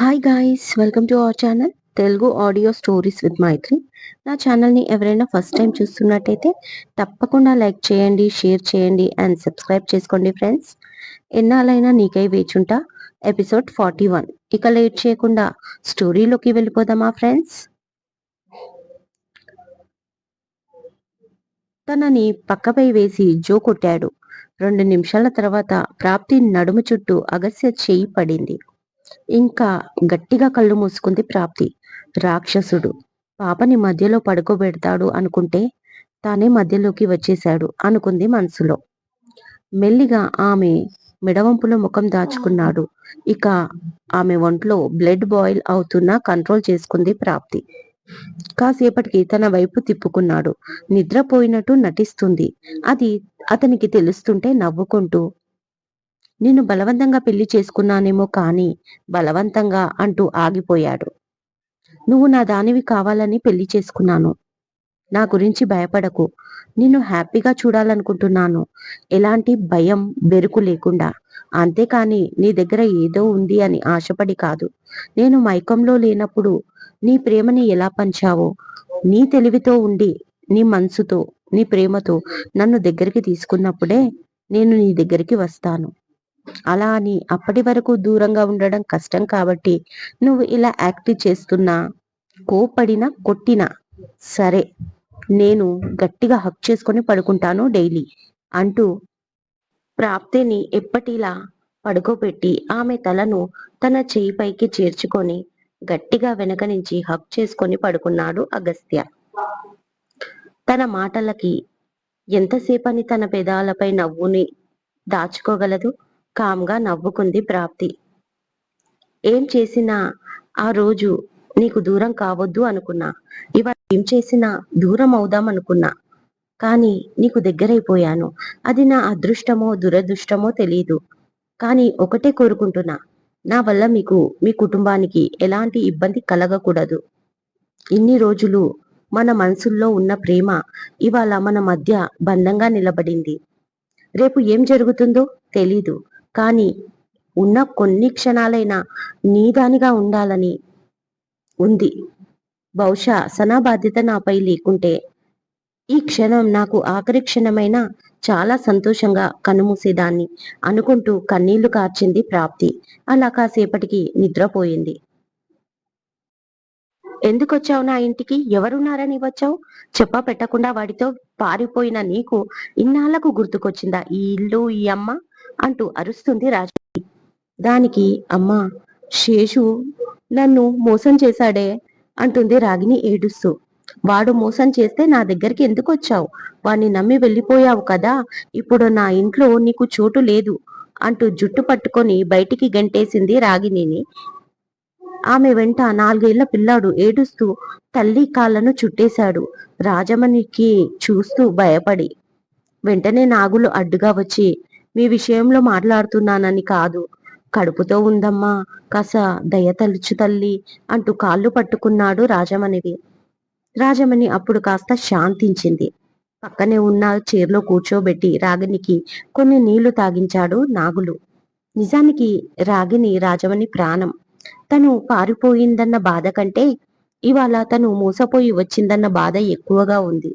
Hi guys welcome to our channel Telugu audio stories with Maitri నా ఛానల్ని ఎవరైనా first time చూస్తున్నట్టయితే తప్పకుండా లైక్ చేయండి షేర్ చేయండి అండ్ సబ్స్క్రైబ్ చేసుకోండి ఫ్రెండ్స్ ఎన్నాళ్ళైనా నీకై వేచుంటా ఎపిసోడ్ ఫార్టీ వన్ ఇక లేట్ చేయకుండా స్టోరీలోకి వెళ్ళిపోదామా ఫ్రెండ్స్ తనని పక్కపై వేసి జో కొట్టాడు. రెండు నిమిషాల తర్వాత ప్రాప్తి నడుము చుట్టూ అగస్య చేయి పడింది. ఇంకా గట్టిగా కళ్ళు మూసుకుంది ప్రాప్తి. రాక్షసుడు పాపని మధ్యలో పడుకోబెడతాడు అనుకుంటే తానే మధ్యలోకి వచ్చేశాడు అనుకుంది మనసులో. మెల్లిగా ఆమె మెడవంపులో ముఖం దాచుకున్నాడు. ఇక ఆమె ఒంట్లో బ్లడ్ బాయిల్ అవుతున్నా కంట్రోల్ చేసుకుంది ప్రాప్తి. కాసేపటికి తన వైపు తిప్పుకున్నాడు. నిద్రపోయినట్టు నటిస్తుంది. అది అతనికి తెలుస్తుంటే నవ్వుకుంటూ నిన్ను బలవంతంగా పెళ్ళి చేసుకున్నానేమో కాని బలవంతంగా అంటూ ఆగిపోయాడు. నువ్వు నా దానివి కావాలని పెళ్ళి చేసుకున్నాను. నా గురించి భయపడకు. నిన్ను హ్యాపీగా చూడాలనుకుంటున్నాను. ఎలాంటి భయం బెరుకు లేకుండా. అంతేకాని నీ దగ్గర ఏదో ఉంది అని ఆశపడి కాదు. నేను మైకంలో లేనప్పుడు నీ ప్రేమని ఎలా పంచావో? నీ తెలివితో ఉండి నీ మనసుతో నీ ప్రేమతో నన్ను దగ్గరికి తీసుకున్నప్పుడే నేను నీ దగ్గరికి వస్తాను. అలా అని అప్పటి వరకు దూరంగా ఉండడం కష్టం కాబట్టి నువ్వు ఇలా యాక్ట్ చేస్తున్నా కోపడినా కొట్టినా సరే నేను గట్టిగా హక్ చేసుకొని పడుకుంటాను డైలీ అంటూ ప్రాప్తిని ఎప్పటిలా పడుకోబెట్టి ఆమె తలను తన చేయి పైకి చేర్చుకొని గట్టిగా వెనక నుంచి హక్ చేసుకొని పడుకున్నాడు అగస్త్య. తన మాటలకి ఎంతసేపని తన పెదాలపై నవ్వుని దాచుకోగలదు? కామ్గా నవ్వుకుంది ప్రాప్తి. ఏం చేసినా ఆ రోజు నీకు దూరం కావద్దు అనుకున్నా. ఇవాళ ఏం చేసినా దూరం అవుదాం అనుకున్నా. కానీ నీకు దగ్గరైపోయాను. అది నా అదృష్టమో దురదృష్టమో తెలియదు కానీ ఒకటే కోరుకుంటున్నా. నా వల్ల మీకు మీ కుటుంబానికి ఎలాంటి ఇబ్బంది కలగకూడదు. ఇన్ని రోజులు మన మనసుల్లో ఉన్న ప్రేమ ఇవాళ మన మధ్య బంధంగా నిలబడింది. రేపు ఏం జరుగుతుందో తెలీదు. కానీ ఉన్న కొన్ని క్షణాలైనా నీదానిగా ఉండాలని ఉంది. బహుశా సనా బాధ్యత నాపై లేకుంటే ఈ క్షణం నాకు ఆఖరి క్షణమైన చాలా సంతోషంగా కనుమూసేదాన్ని అనుకుంటూ కన్నీళ్ళు కార్చింది ప్రాప్తి. అలా కాసేపటికి నిద్రపోయింది. ఎందుకొచ్చావు నా ఇంటికి? ఎవరున్నారని వచ్చావు చెప్ప పెట్టకుండా వాడితో పారిపోయిన నీకు ఇన్నాళ్ళకు గుర్తుకొచ్చిందా? ఈ ఇల్లు ఈ అమ్మ? అంటూ అరుస్తుంది రాజీ. దానికి అమ్మ శేషు నన్ను మోసం చేశాడే అంటుంది రాగిని ఏడుస్తూ. వాడు మోసం చేస్తే నా దగ్గరికి ఎందుకు వచ్చావు? వాణ్ణి నమ్మి వెళ్ళిపోయావు కదా ఇప్పుడు నా ఇంట్లో నీకు చోటు లేదు అంటూ జుట్టు పట్టుకొని బయటికి గంటేసింది రాగిణిని. ఆమె వెంట నాలుగేళ్ళ పిల్లాడు ఏడుస్తూ తల్లి కాళ్ళను చుట్టేశాడు. రాజమణికి చూస్తూ భయపడి వెంటనే నాగులు అడ్డుగా వచ్చి మీ విషయంలో మాట్లాడుతున్నానని కాదు. కడుపుతో ఉందమ్మా కాస దయ తలుచు తల్లి అంటూ కాళ్ళు పట్టుకున్నాడు రాజమణివి. రాజమణి అప్పుడు కాస్త శాంతించింది. పక్కనే ఉన్న చీరలో కూర్చోబెట్టి రాగినికి కొన్ని నీళ్ళు తాగించాడు నాగులు. నిజానికి రాగిని రాజమణి ప్రాణం. తను పారిపోయిందన్న బాధ కంటే ఇవాళ తను మూసపోయి వచ్చిందన్న బాధ ఎక్కువగా ఉంది.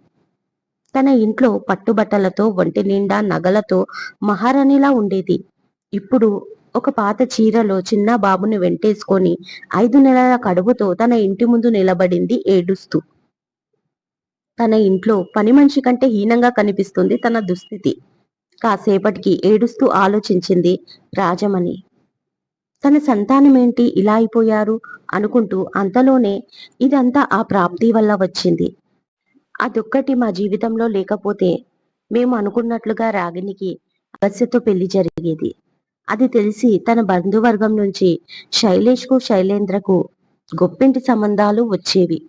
తన ఇంట్లో పట్టుబట్టలతో ఒంటి నిండా నగలతో మహారాణిలా ఉండేది. ఇప్పుడు ఒక పాత చీరలో చిన్న బాబుని వెంటేసుకొని ఐదు నెలల కడుపుతో తన ఇంటి ముందు నిలబడింది ఏడుస్తూ. తన ఇంట్లో పని మనిషి కంటే హీనంగా కనిపిస్తుంది తన దుస్థితి. కాసేపటికి ఏడుస్తూ ఆలోచించింది రాజమణి. తన సంతానమేంటి ఇలా అయిపోయారు అనుకుంటూ అంతలోనే ఇదంతా ఆ ప్రాప్తి వల్ల వచ్చింది. అదొక్కటి మా జీవితంలో లేకపోతే మేము అనుకున్నట్లుగా రాగినికి అగస్యతో పెళ్ళి జరిగేది. అది తెలిసి తన బంధువర్గం నుంచి శైలేష్కు శైలేంద్రకు గొప్పింటి సంబంధాలు వచ్చేవి.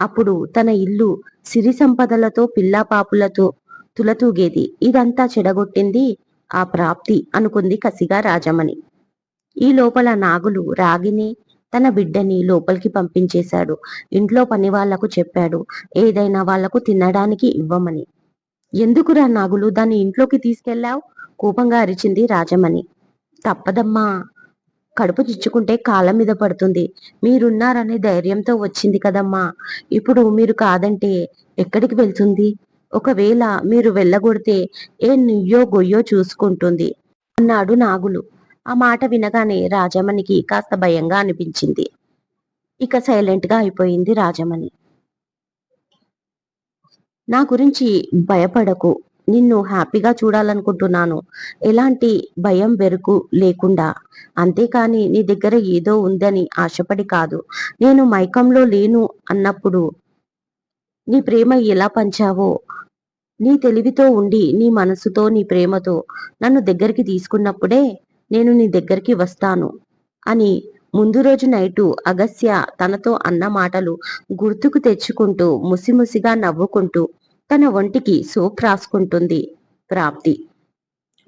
అప్పుడు తన ఇల్లు సిరి సంపదలతో పిల్లాపాపులతో తులతూగేది. ఇదంతా చెడగొట్టింది ఆ ప్రాప్తి అనుకుంది కసిగా రాజమణి. ఈ లోపల నాగులు రాగిని తన బిడ్డని లోపలికి పంపించేశాడు. ఇంట్లో పని వాళ్ళకు చెప్పాడు. ఏదైనా వాళ్ళకు తినడానికి ఇవ్వమని. ఎందుకురా నాగులు దాన్ని ఇంట్లోకి తీసుకెళ్ళావు కోపంగా అరిచింది రాజమణి. తప్పదమ్మా. కడుపు చిచ్చుకుంటే కాళ్ళ మీద పడుతుంది. మీరున్నారనే ధైర్యంతో వచ్చింది కదమ్మా. ఇప్పుడు మీరు కాదంటే ఎక్కడికి వెళ్తుంది? ఒకవేళ మీరు వెళ్ళగొడితే ఏ నుయ్యో గొయ్యో చూసుకుంటుంది. అన్నాడు నాగులు. ఆ మాట వినగానే రాజమణికి కాస్త భయంగా అనిపించింది. ఇక సైలెంట్గా అయిపోయింది రాజమణి. నా గురించి భయపడకు. నిన్ను హ్యాపీగా చూడాలనుకుంటున్నాను. ఎలాంటి భయం బెరుకు లేకుండా. అంతేకాని నీ దగ్గర ఏదో ఉందని ఆశపడి కాదు. నేను మైకంలో లేను అన్నప్పుడు నీ ప్రేమ ఎలా పంచావో? నీ తెలివితో ఉండి నీ మనసుతో నీ ప్రేమతో నన్ను దగ్గరికి తీసుకున్నప్పుడే నేను నీ దగ్గరికి వస్తాను. అని ముందు రోజు నైటు అగస్య తనతో అన్న మాటలు గుర్తుకు తెచ్చుకుంటూ ముసిముసిగా నవ్వుకుంటూ తన ఒంటికి సోప్ రాసుకుంటుంది ప్రాప్తి.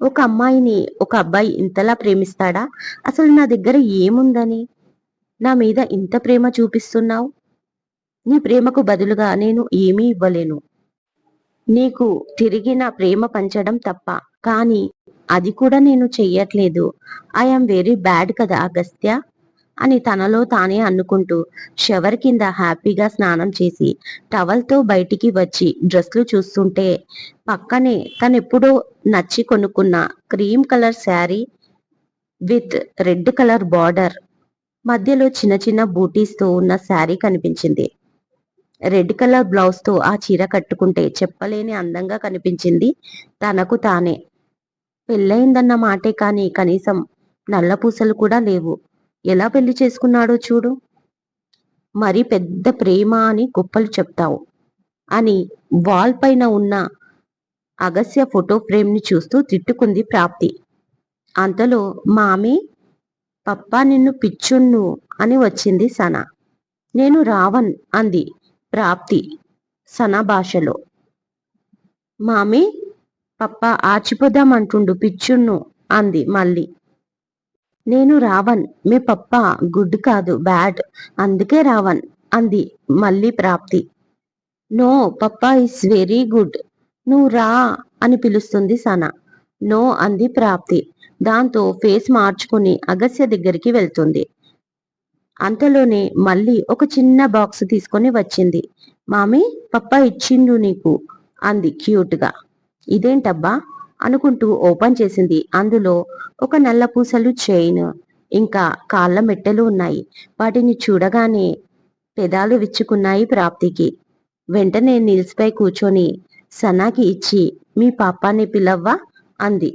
ఒక అమ్మాయిని ఒక అబ్బాయి ఇంతలా ప్రేమిస్తాడా? అసలు నా దగ్గర ఏముందని? నా మీద ఇంత ప్రేమ చూపిస్తున్నావు? నీ ప్రేమకు బదులుగా నేను ఏమీ ఇవ్వలేను. నీకు తిరిగి నా ప్రేమ పంచడం తప్ప కానీ అది కూడా నేను చెయ్యట్లేదు. ఐఎమ్ వెరీ బ్యాడ్ కదా అగస్త్య? అని తనలో తానే అనుకుంటూ షవర్ కింద హ్యాపీగా స్నానం చేసి టవల్తో బయటికి వచ్చి డ్రెస్లు చూస్తుంటే పక్కనే తనెప్పుడో నచ్చి కొనుక్కున్న cream colour sari with red colour border. మధ్యలో చిన్న చిన్న బూటీస్తో ఉన్న శారీ కనిపించింది. రెడ్ కలర్ బ్లౌజ్తో ఆ చీర కట్టుకుంటే చెప్పలేని అందంగా కనిపించింది తనకు తానే. పెళ్ళయిందన్న మాటే కాని కనీసం నల్ల పూసలు కూడా లేవు. ఎలా పెళ్ళి చేసుకున్నాడో చూడు. మరి పెద్ద ప్రేమ అని గొప్పలు చెప్తావు అని వాల్ పైన ఉన్న అగస్య ఫోటో ఫ్రేమ్ని చూస్తూ తిట్టుకుంది ప్రాప్తి. అంతలో మామి పప్పా నిన్ను పిచ్చున్ను అని వచ్చింది సన. నేను రావన్ అంది ప్రాప్తి సన భాషలో. మామి పప్ప ఆచిపోదామంటుండు పిచ్చున్ను అంది మళ్ళీ. నేను రావన్ మీ పప్ప గుడ్ కాదు బ్యాడ్ అందుకే రావన్ అంది మళ్ళీ ప్రాప్తి. నో పప్ప ఇస్ వెరీ గుడ్ నువ్వు రా అని పిలుస్తుంది సనా. నో అంది ప్రాప్తి దాంతో ఫేస్ మార్చుకుని అగస్య దగ్గరికి వెళ్తుంది. అంతలోనే మళ్ళీ ఒక చిన్న బాక్స్ తీసుకొని వచ్చింది. మామీ పప్ప ఇచ్చిండు నీకు అంది క్యూట్గా. ఇదేంటబ్బా? అనుకుంటూ ఓపెన్ చేసింది. అందులో ఒక నల్ల పూసలు చైన్ ఇంకా కాళ్ళ మెట్టెలు ఉన్నాయి. వాటిని చూడగానే పెదాలు విచ్చుకున్నాయి ప్రాప్తికి. వెంటనే నిల్స్పై కూర్చొని సనాకి ఇచ్చి మీ పాపాన్ని పిలవ్వా? అంది.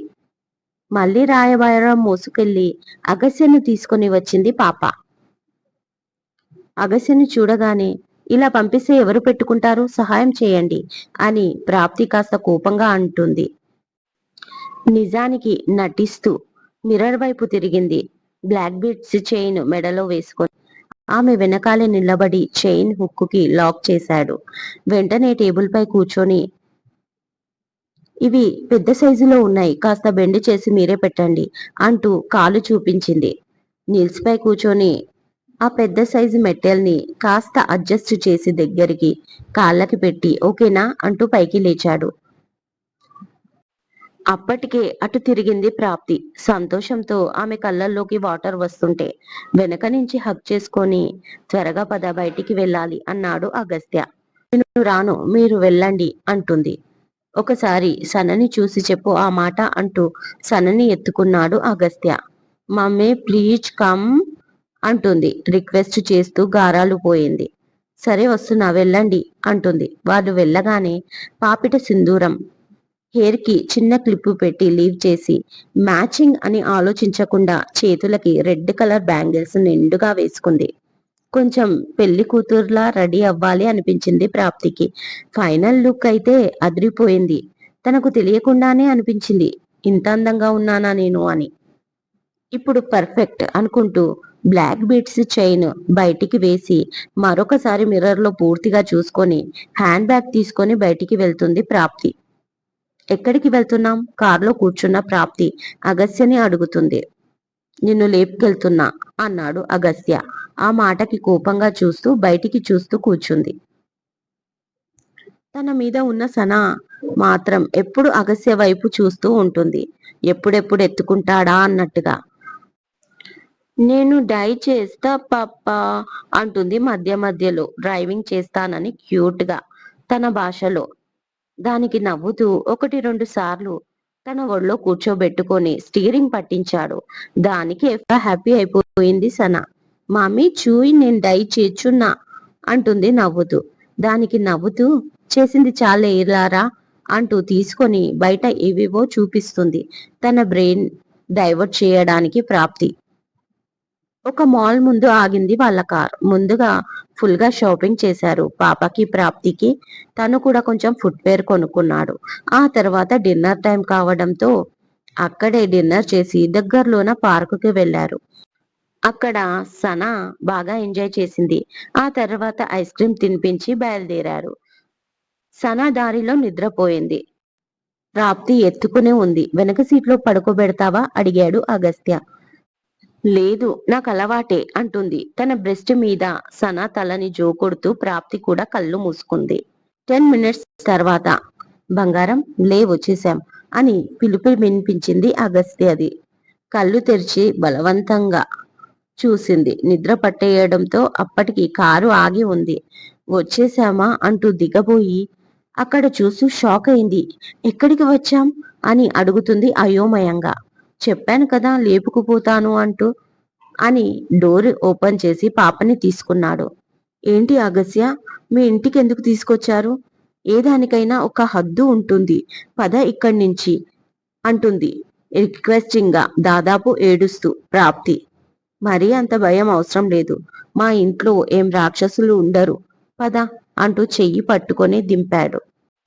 మళ్ళీ రాయబారం మోసుకెళ్ళి అగస్యను తీసుకొని వచ్చింది పాప. అగస్యను చూడగానే ఇలా పంపిస్తే ఎవరు పెట్టుకుంటారు? సహాయం చేయండి అని ప్రాప్తి కాస్త కోపంగా అంటుంది. నిజానికి నటిస్తూ మిర్రర్ వైపు తిరిగింది. బ్లాక్ బీట్స్ చైన్ మెడలో వేసుకొని ఆమె వెనకాలే నిలబడి చైన్ హుక్కుకి లాక్ చేశాడు. వెంటనే టేబుల్ పై కూర్చొని ఇవి పెద్ద సైజులో ఉన్నాయి కాస్త బెండ్ చేసి మీరే పెట్టండి అంటూ కాలు చూపించింది. నీల్స్ పై కూర్చొని ఆ పెద్ద సైజు మెట్టెల్ని కాస్త అడ్జస్ట్ చేసి దగ్గరికి కాళ్ళకి పెట్టి ఓకేనా? అంటూ పైకి లేచాడు. అప్పటికే అటు తిరిగింది ప్రాప్తి. సంతోషంతో ఆమె కళ్ళల్లోకి వాటర్ వస్తుంటే వెనక నుంచి హక్ చేసుకొని త్వరగా పద బయటికి వెళ్ళాలి అన్నాడు అగస్త్య. నేను రాను మీరు వెళ్ళండి అంటుంది. ఒకసారి సనని చూసి చెప్పు ఆ మాట అంటూ సనని ఎత్తుకున్నాడు అగస్త్య. Mummy please come. అంటుంది. రిక్వెస్ట్ చేస్తూ గారాలు పోయింది. సరే వస్తున్నా వెళ్ళండి అంటుంది. వాళ్ళు వెళ్ళగానే పాపిట సింధూరం హెయిర్కి చిన్న క్లిప్పు పెట్టి లీవ్ చేసి మ్యాచింగ్ అని ఆలోచించకుండా చేతులకి రెడ్ కలర్ బ్యాంగిల్స్ నిండుగా వేసుకుంది. కొంచెం పెళ్ళి కూతురులా రెడీ అవ్వాలి అనిపించింది ప్రాప్తికి. ఫైనల్ లుక్ అయితే అదిరిపోయింది. తనకు తెలియకుండానే అనిపించింది. ఇంత అందంగా ఉన్నానా నేను అని. ఇప్పుడు పర్ఫెక్ట్ అనుకుంటూ బ్లాక్ బీట్స్ చైన్ బయటికి వేసి మరొకసారి మిర్రర్లో పూర్తిగా చూసుకొని హ్యాండ్ బ్యాగ్ తీసుకొని బయటికి వెళ్తుంది ప్రాప్తి. ఎక్కడికి వెళ్తున్నాం? కారులో కూర్చున్న ప్రాప్తి అగస్యని అడుగుతుంది. నిన్ను లేపుకెళ్తున్నా అన్నాడు అగస్త్య. ఆ మాటకి కోపంగా చూస్తూ బయటికి చూస్తూ కూర్చుంది. తన మీద ఉన్న సనా మాత్రం ఎప్పుడు అగస్య వైపు చూస్తూ ఉంటుంది. ఎప్పుడెప్పుడు ఎత్తుకుంటాడా అన్నట్టుగా. నేను డై చేస్తా పప్పా అంటుంది మధ్య మధ్యలో. డ్రైవింగ్ చేస్తానని క్యూట్గా తన భాషలో. దానికి నవ్వుతూ ఒకటి రెండు సార్లు తన ఒళ్ళో కూర్చోబెట్టుకొని స్టీరింగ్ పట్టించాడు. దానికి ఎఫ్రా హ్యాపీ అయిపోయింది సన. మమ్మీ చూయి నేను డై చేర్చున్నా అంటుంది నవ్వుతూ. దానికి నవ్వుతూ చేసింది చాలే ఇలారా అంటూ తీసుకొని బయట ఏవేవో చూపిస్తుంది. తన బ్రెయిన్ డైవర్ట్ చేయడానికి ప్రాప్తి. ఒక మాల్ ముందు ఆగింది వాళ్ళ కార్. ముందుగా ఫుల్గా షాపింగ్ చేశారు. పాపకి ప్రాప్తికి. తను కూడా కొంచెం ఫుట్వేర్ కొనుక్కున్నాడు. ఆ తర్వాత డిన్నర్ టైం కావడంతో అక్కడే డిన్నర్ చేసి దగ్గరలోన పార్కుకి వెళ్ళారు అక్కడ సనా బాగా ఎంజాయ్ చేసింది. ఆ తర్వాత ఐస్ క్రీమ్ తినిపించి బయలుదేరారు. సనా దారిలో నిద్రపోయింది. ప్రాప్తి ఎత్తుకునే ఉంది. వెనక సీట్లో పడుకోబెడతావా? అడిగాడు అగస్త్య. లేదు నాకు అలవాటే అంటుంది. తన బ్రెస్ట్ మీద సనా తలని జోకొడుతూ ప్రాప్తి కూడా కళ్ళు మూసుకుంది. టెన్ మినిట్స్ తర్వాత బంగారం లే వచ్చేసాం అని పిలుపు వినిపించింది అగస్త్యది కళ్ళు తెరిచి బలవంతంగా చూసింది. నిద్ర పట్టేయడంతో అప్పటికి కారు ఆగి ఉంది. వచ్చేసామా అంటూ దిగబోయి అక్కడ చూసి షాక్ అయింది. ఎక్కడికి వచ్చాం? అని అడుగుతుంది అయోమయంగా. చెప్పాను కదా లేపుకుపోతాను అంటూ అని డోర్ ఓపెన్ చేసి పాపని తీసుకున్నాడు. ఏంటి అగస్య మీ ఇంటికి ఎందుకు తీసుకొచ్చారు? ఏదానికైనా ఒక హద్దు ఉంటుంది. పద ఇక్కడి నుంచి అంటుంది రిక్వెస్టింగ్గా దాదాపు ఏడుస్తూ ప్రాప్తి. మరీ అంత భయం అవసరం లేదు. మా ఇంట్లో ఏం రాక్షసులు ఉండరు. పద అంటూ చెయ్యి పట్టుకొని దింపాడు.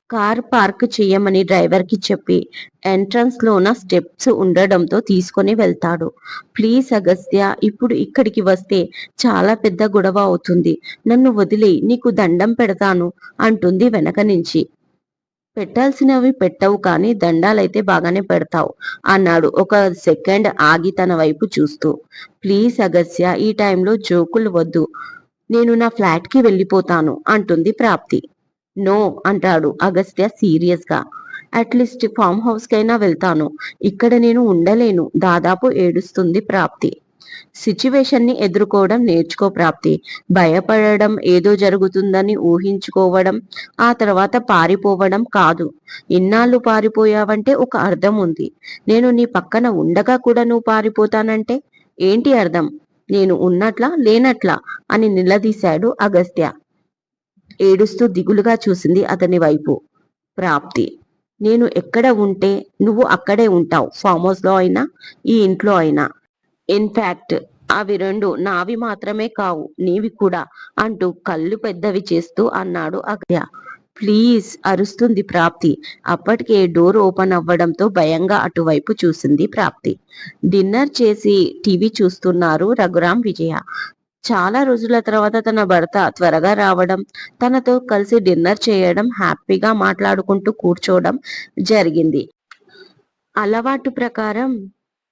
కార్ పార్క్ చేయమని డ్రైవర్కి చెప్పి ఎంట్రన్స్ లోన స్టెప్స్ ఉండడంతో తీసుకొని వెళ్తాడు. ప్లీజ్ అగస్త్య ఇప్పుడు ఇక్కడికి వస్తే చాలా పెద్ద గొడవ అవుతుంది. నన్ను వదిలే నీకు దండం పెడతాను అంటుంది వెనక నుంచి. పెట్టాల్సినవి పెట్టవు కానీ దండాలైతే బాగానే పెడతావు అన్నాడు ఒక సెకండ్ ఆగి తన వైపు చూస్తూ. ప్లీజ్ అగస్య ఈ టైంలో జోకులు వద్దు. నేను నా ఫ్లాట్కి వెళ్ళిపోతాను అంటుంది ప్రాప్తి. నో అంటాడు అగస్త్య సీరియస్గా అట్లీస్ట్ ఫామ్ హౌస్ కైనా వెళ్తాను. ఇక్కడ నేను ఉండలేను. దాదాపు ఏడుస్తుంది ప్రాప్తి. సిచ్యువేషన్ని ఎదుర్కోవడం నేర్చుకో ప్రాప్తి. భయపడడం ఏదో జరుగుతుందని ఊహించుకోవడం ఆ తర్వాత పారిపోవడం కాదు. ఇన్నాళ్ళు పారిపోయావంటే ఒక అర్థం ఉంది. నేను నీ పక్కన ఉండగా కూడా నువ్వు పారిపోతానంటే ఏంటి అర్థం? నేను ఉన్నట్లా లేనట్లా అని నిలదీశాడు అగస్త్య. ఏడుస్తూ దిగులుగా చూసింది అతని వైపు. ప్రాప్తి నేను ఎక్కడ ఉంటే నువ్వు అక్కడే ఉంటావు ఫామ్ హౌస్లో అయినా ఈ ఇంట్లో అయినా. ఇన్ఫాక్ట్ అవి రెండు నావి మాత్రమే కావు నీవి కూడా అంటూ కళ్ళు పెద్దవి చేస్తూ అన్నాడు అగస్త్య ప్లీజ్ అరుస్తుంది ప్రాప్తి. అప్పటికే డోర్ ఓపెన్ అవ్వడంతో భయంగా అటువైపు చూసింది ప్రాప్తి. డిన్నర్ చేసి టీవీ చూస్తున్నారు రఘురాం విజయ. చాలా రోజుల తర్వాత తన భర్త త్వరగా రావడం తనతో కలిసి డిన్నర్ చేయడం హ్యాపీగా మాట్లాడుకుంటూ కూర్చోవడం జరిగింది. అలవాటు ప్రకారం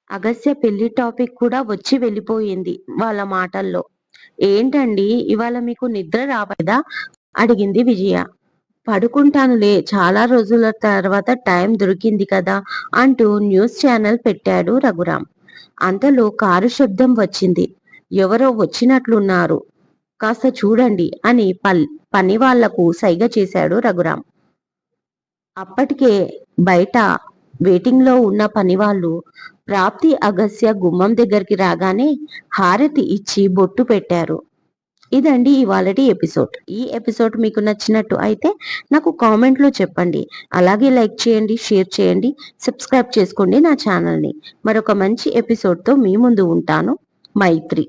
అగస్య పెళ్ళి టాపిక్ కూడా వచ్చి వెళ్ళిపోయింది వాళ్ళ మాటల్లో. ఏంటండి? ఇవాళ మీకు నిద్ర రావదా అడిగింది విజయ. పడుకుంటానులే చాలా రోజుల తర్వాత టైం దొరికింది కదా అంటూ న్యూస్ ఛానల్ పెట్టాడు రఘురాం అంతలో కారు శబ్దం వచ్చింది. ఎవరో వచ్చినట్లున్నారు. కాస్త చూడండి అని పల్ పనివాళ్ళకు సైగ చేశాడు రఘురాం అప్పటికే బయట వెయిటింగ్లో ఉన్న పనివాళ్ళు ప్రాప్తి అగస్య గుమ్మం దగ్గరికి రాగానే హారతి ఇచ్చి బొట్టు పెట్టారు. ఇదండి ఇవాళటి ఎపిసోడ్. ఈ ఎపిసోడ్ మీకు నచ్చినట్టు అయితే నాకు కామెంట్లో చెప్పండి. అలాగే లైక్ చేయండి షేర్ చేయండి సబ్స్క్రైబ్ చేసుకోండి నా ఛానల్ని. మరొక మంచి ఎపిసోడ్తో మీ ముందు ఉంటాను. మైత్రి